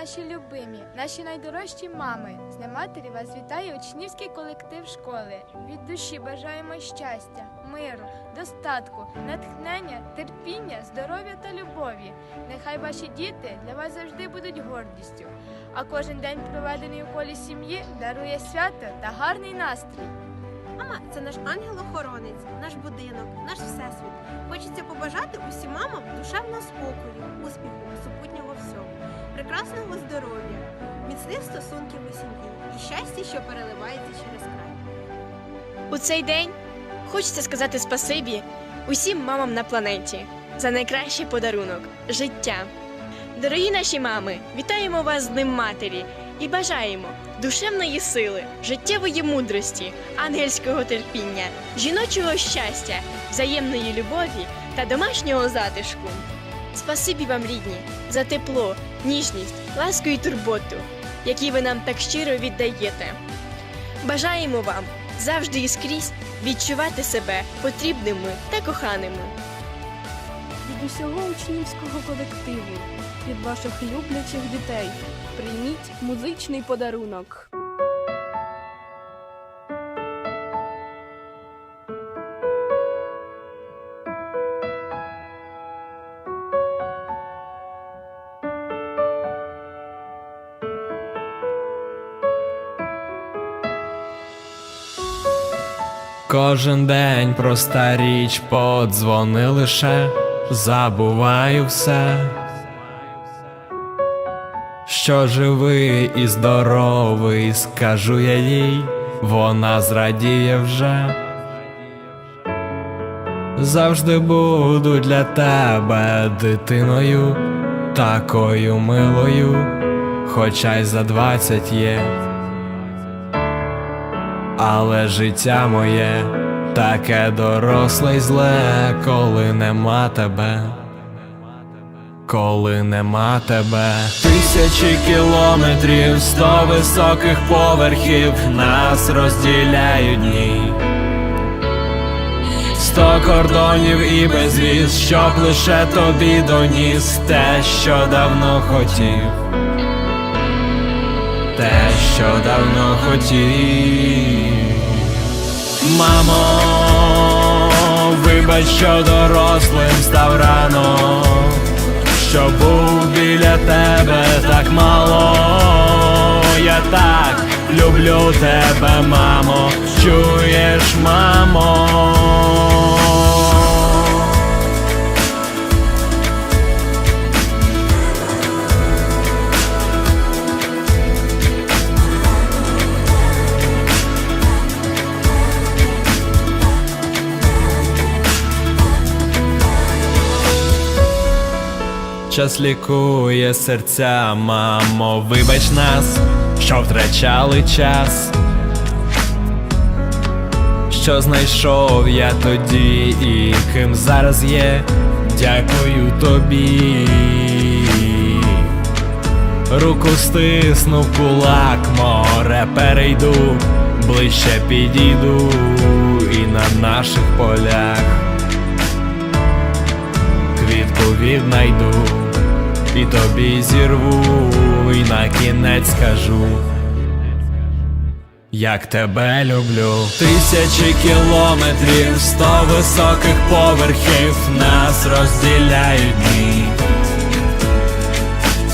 Наші любимі, наші найдорожчі мами, з Днем матері вас вітає учнівський колектив школи. Від душі бажаємо щастя, миру, достатку, натхнення, терпіння, здоров'я та любові. Нехай ваші діти для вас завжди будуть гордістю, а кожен день, проведений у колі сім'ї, дарує свято та гарний настрій. Мама це наш ангел-охоронець, наш будинок, наш всесвіт. Хочеться побажати усім мамам душевного спокою, успіху, прекрасного здоров'я, міцних стосунків у сім'ї і щастя, що переливається через край. У цей день хочеться сказати спасибі усім мамам на планеті за найкращий подарунок життя. Дорогі наші мами, вітаємо вас з Днем Матері і бажаємо душевної сили, життєвої мудрості, ангельського терпіння, жіночого щастя, взаємної любові та домашнього затишку. Спасибі вам, рідні, за тепло, ніжність, ласку і турботу, які ви нам так щиро віддаєте. Бажаємо вам завжди і скрізь відчувати себе потрібними та коханими. від усього учнівського колективу, від ваших люблячих дітей. Прийміть музичний подарунок. Кожен день проста річ, подзвони лише, забуваю все, що живий і здоровий, скажу я їй, вона зрадіє вже. Завжди буду для тебе дитиною, такою милою, хоча й за двадцять є. Але життя моє таке доросле й зле, коли нема тебе, коли нема тебе. Тисячі кілометрів, сто високих поверхів нас розділяють дні. Сто кордонів і безвіз, щоб лише тобі доніс те, що давно хотів те, що давно хотів. Мамо, вибач, що дорослим став рано, що був біля тебе так мало. Я так люблю тебе, мамо, чуєш, мамо. Час лікує серця, мамо, вибач нас, що втрачали час, що знайшов я тоді і ким зараз є, дякую тобі. Руку стиснув кулак, море перейду, ближче підійду і на наших полях квітку віднайду, і тобі зірву, і на кінець скажу. Як тебе люблю, тисячі кілометрів, сто високих поверхів нас розділяють дні.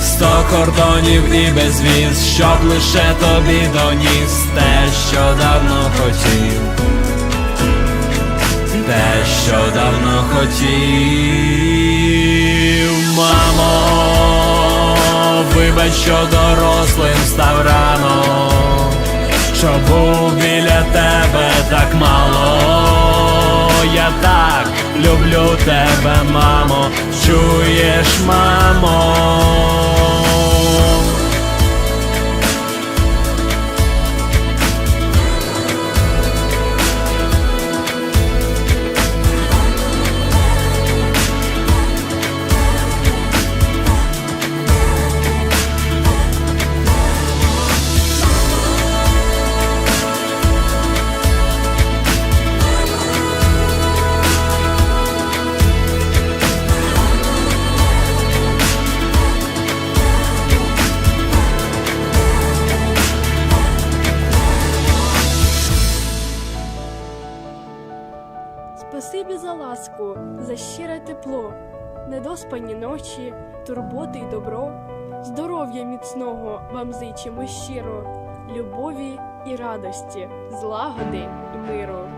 Сто кордонів і безвіз, щоб лише тобі доніс те, що давно хотів те, що давно хотів, вибач, що дорослим став рано, що був біля тебе так мало. Я так люблю тебе, мамо, чуєш, мамо. За ласку, за щире тепло, недоспані ночі, турботи й добро, здоров'я міцного вам зичимо щиро, любові і радості, злагоди і миру.